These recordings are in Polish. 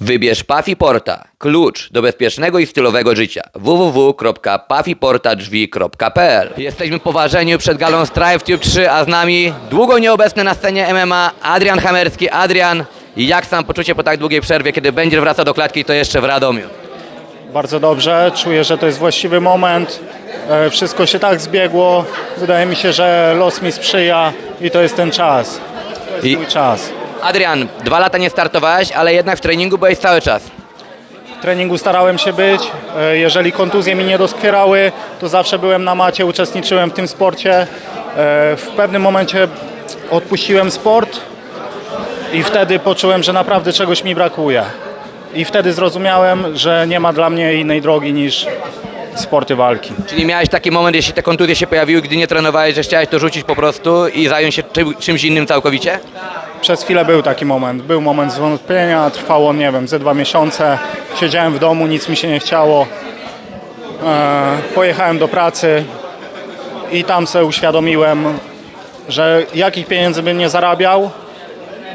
Wybierz Pafi Porta, klucz do bezpiecznego i stylowego życia. www.pafiportadrzwi.pl Jesteśmy po ważeniu przed galą Strive Tube 3, a z nami długo nieobecny na scenie MMA Adrian Hamerski. Adrian, jak sam poczucie po tak długiej przerwie, kiedy będziesz wracał do klatki, to jeszcze w Radomiu? Bardzo dobrze, czuję, że to jest właściwy moment. E, Wszystko się tak zbiegło. Wydaje mi się, że los mi sprzyja i to jest ten czas. To jest I- mój czas. Adrian, dwa lata nie startowałeś, ale jednak w treningu byłeś cały czas. W treningu starałem się być. E, Jeżeli kontuzje mi nie doskwierały, to zawsze byłem na macie, uczestniczyłem w tym sporcie. E, W pewnym momencie odpuściłem sport i wtedy poczułem, że naprawdę czegoś mi brakuje. I wtedy zrozumiałem, że nie ma dla mnie innej drogi niż sporty walki. Czyli miałeś taki moment, jeśli te kontuzje się pojawiły, gdy nie trenowałeś, że chciałeś to rzucić po prostu i zająć się czym, czymś innym całkowicie? Przez chwilę był taki moment. Był moment zwątpienia, trwało, nie wiem, ze dwa miesiące. Siedziałem w domu, nic mi się nie chciało. E, pojechałem do pracy i tam sobie uświadomiłem, że jakich pieniędzy bym nie zarabiał,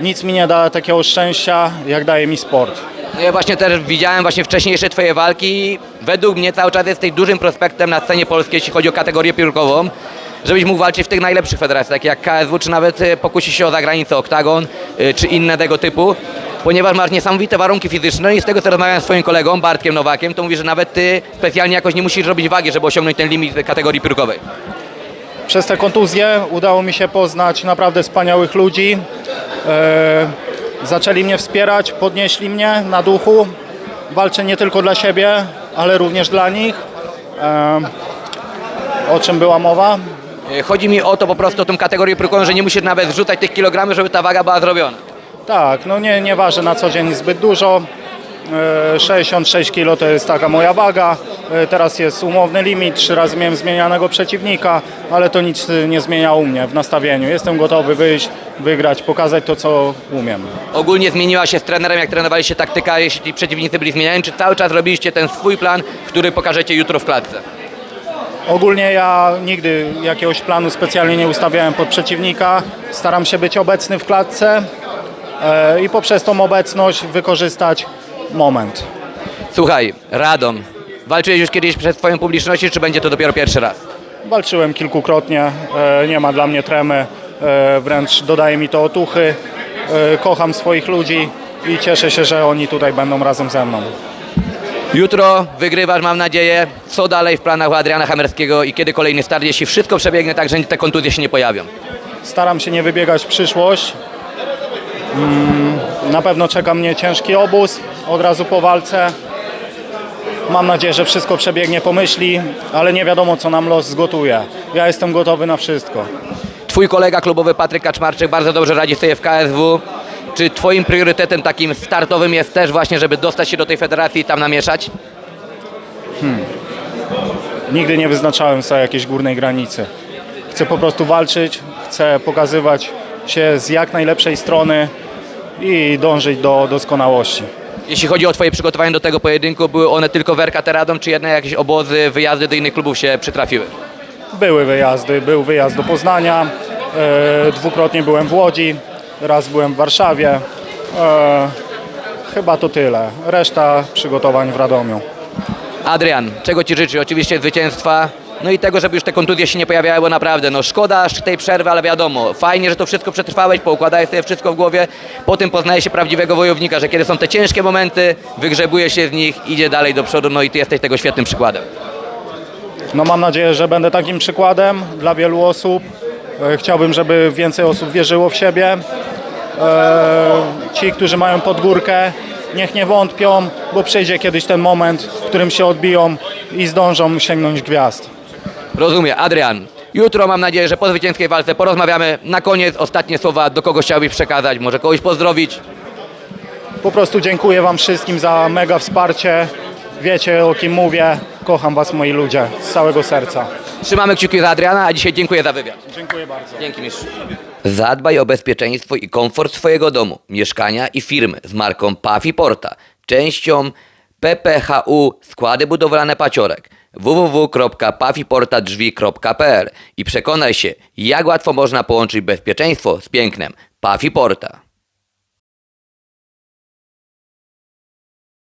nic mi nie da takiego szczęścia, jak daje mi sport. No ja właśnie też widziałem właśnie wcześniejsze twoje walki. Według mnie cały czas jesteś dużym prospektem na scenie polskiej, jeśli chodzi o kategorię piórkową. Żebyś mógł walczyć w tych najlepszych federacjach, takich jak KSW, czy nawet e, pokusi się o zagranicę Oktagon, e, czy inne tego typu. Ponieważ masz niesamowite warunki fizyczne i z tego co rozmawiałem z swoim kolegą Bartkiem Nowakiem, to mówi, że nawet ty specjalnie jakoś nie musisz robić wagi, żeby osiągnąć ten limit kategorii piórkowej. Przez te kontuzje udało mi się poznać naprawdę wspaniałych ludzi. E, zaczęli mnie wspierać, podnieśli mnie na duchu. Walczę nie tylko dla siebie, ale również dla nich. O czym była mowa? E, Chodzi mi o to po prostu, o tą kategorię piórkową, że nie musisz nawet zrzucać tych kilogramów, żeby ta waga była zrobiona. Tak, no nie, nie ważę na co dzień zbyt dużo. E, 66 kg to jest taka moja waga. E, Teraz jest umowny limit, trzy razy miałem zmienianego przeciwnika, ale to nic e, nie zmienia u mnie w nastawieniu. Jestem gotowy wyjść, wygrać, pokazać to, co umiem. Ogólnie zmieniła się z trenerem, jak trenowaliście taktyka, jeśli przeciwnicy byli zmieniani, czy cały czas robiliście ten swój plan, który pokażecie jutro w klatce? Ogólnie ja nigdy jakiegoś planu specjalnie nie ustawiałem pod przeciwnika. Staram się być obecny w klatce e, i poprzez tą obecność wykorzystać moment. Słuchaj, Radom, walczyłeś już kiedyś przed swoją publicznością, czy będzie to dopiero pierwszy raz? Walczyłem kilkukrotnie, e, nie ma dla mnie tremy, e, wręcz dodaje mi to otuchy. Kocham swoich ludzi i cieszę się, że oni tutaj będą razem ze mną. Jutro wygrywasz, mam nadzieję. Co dalej w planach u Adriana Hamerskiego i kiedy kolejny start, jeśli wszystko przebiegnie tak, że te kontuzje się nie pojawią? Staram się nie wybiegać w przyszłość. Mm, Na pewno czeka mnie ciężki obóz od razu po walce. Mam nadzieję, że wszystko przebiegnie po myśli, ale nie wiadomo, co nam los zgotuje. Ja jestem gotowy na wszystko. Twój kolega klubowy Patryk Kaczmarczyk bardzo dobrze radzi sobie w KSW. Czy twoim priorytetem takim startowym jest też właśnie, żeby dostać się do tej federacji i tam namieszać? Nigdy nie wyznaczałem sobie jakiejś górnej granicy. Chcę po prostu walczyć, chcę pokazywać się z jak najlepszej strony i dążyć do doskonałości. Jeśli chodzi o twoje przygotowanie do tego pojedynku, były one tylko w RKT Radom, czy jednak jakieś obozy, wyjazdy do innych klubów się przytrafiły? Były wyjazdy, był wyjazd do Poznania, e, dwukrotnie byłem w Łodzi, raz byłem w Warszawie. E, chyba to tyle. Reszta przygotowań w Radomiu. Adrian, czego Ci życzę? Oczywiście zwycięstwa, no i tego, żeby już te kontuzje się nie pojawiały, bo naprawdę, no szkoda aż tej przerwy, ale wiadomo, fajnie, że to wszystko przetrwałeś, poukładałeś sobie wszystko w głowie, potem poznaje się prawdziwego wojownika, że kiedy są te ciężkie momenty, wygrzebuje się z nich, idzie dalej do przodu, no i Ty jesteś tego świetnym przykładem. No mam nadzieję, że będę takim przykładem dla wielu osób. E, Chciałbym, żeby więcej osób wierzyło w siebie. E, Ci, którzy mają podgórkę, niech nie wątpią, bo przyjdzie kiedyś ten moment, w którym się odbiją i zdążą sięgnąć gwiazd. Rozumiem, Adrian. Jutro mam nadzieję, że po zwycięskiej walce porozmawiamy. Na koniec ostatnie słowa, do kogo chciałbyś przekazać, może kogoś pozdrowić. Po prostu dziękuję Wam wszystkim za mega wsparcie. Wiecie o kim mówię. Kocham Was, moi ludzie, z całego serca. Trzymamy kciuki za Adriana, a dzisiaj dziękuję za wywiad. Dziękuję bardzo. Dzięki mistrzu. Zadbaj o bezpieczeństwo i komfort swojego domu, mieszkania i firmy z marką Pafi Porta, częścią PPHU Składy Budowlane Paciorek www.pafiportadrzwi.pl i przekonaj się, jak łatwo można połączyć bezpieczeństwo z pięknem. Pafi Porta.